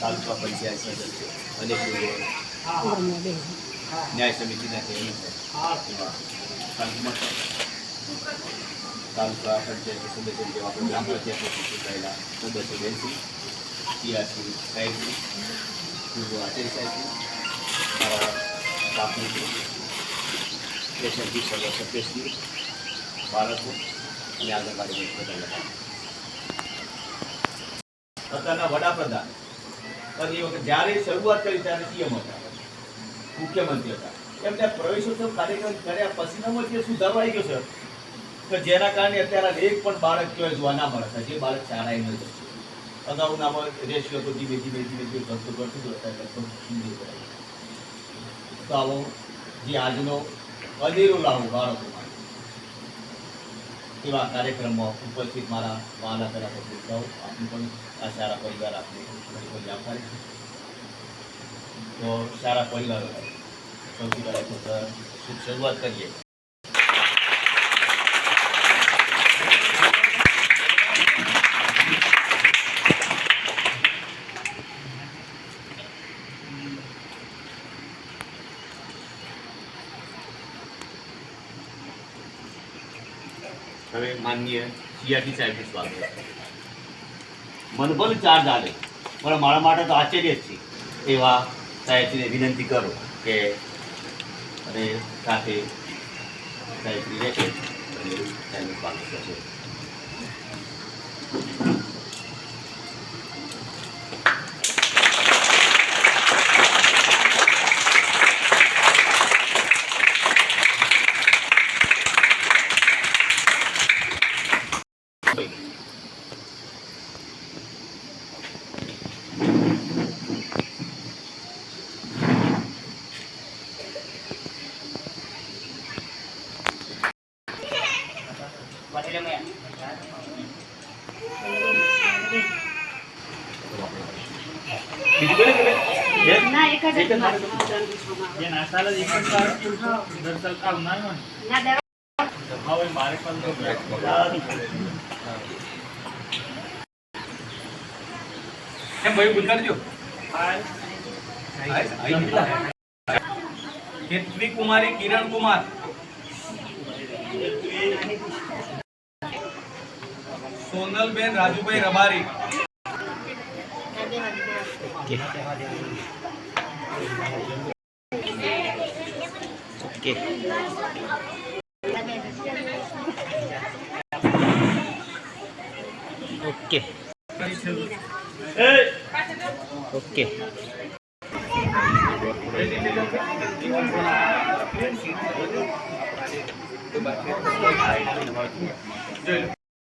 તાલુકા પંચાયત સદસ્ય અને ન્યાય સમિતિના ચેરમેન. તાલુકા પંચાયત સદસ્ય જેવા ગ્રામ પંચાયત ચૂંટાયેલા સદસ્ય બેસી, ટીઆરસી પૂર્વ આચાર્ય સાહેબી મારા સ્ટાફની સ્ટેશનથી સર્વ સભ્યશ્રી બાળકો અને આંગણવાડી બધા હતા અત્યારના વડાપ્રધાન. અને એ વખત જ્યારે શરૂઆત કરી ત્યારે સીએમ હતા. મુખ્યમંત્રી હતા. એમને પ્રવેશોત્સવ કાર્યક્રમ કર્યા પછીનામાં જે સુધારો આવી ગયો છે. કે જેના કારણે અત્યારે એક પણ બાળક કયો જોવા ના મળે. જે બાળક શાળાએ ન જશે અગાઉના રેશિયો તો ધીમે ધીમે ધીમે ધીમે ઘટતું ઘટતું હતું આવો જે આજનો અનેરો લાવો બાળકો માટે એવા કાર્યક્રમમાં ઉપસ્થિત મારા વાલા તરફ પત્રિકાઓ, આપનું પણ આ સારા પરિવાર આપને ઘણી બધી તો સારા પરિવાર, સૌથી પહેલાં શરૂઆત કરીએ. હવે માનનીય સિયાજી સાહેબનું સ્વાગત છે. મને ભલે ચાર્જ આવે પણ મારા માટે તો આશ્ચર્ય જ છે. એવા સાહેબશ્રીને વિનંતી કરો કે અને સાથે સાહેબશ્રી રહેશે અને સાહેબનું સ્વાગત કરશે એમ ભાઈ ગુંજારજો હેતવી કુમારી? કિરણ કુમાર. સોનલબેન Rajubhai Rabari okay okay okay.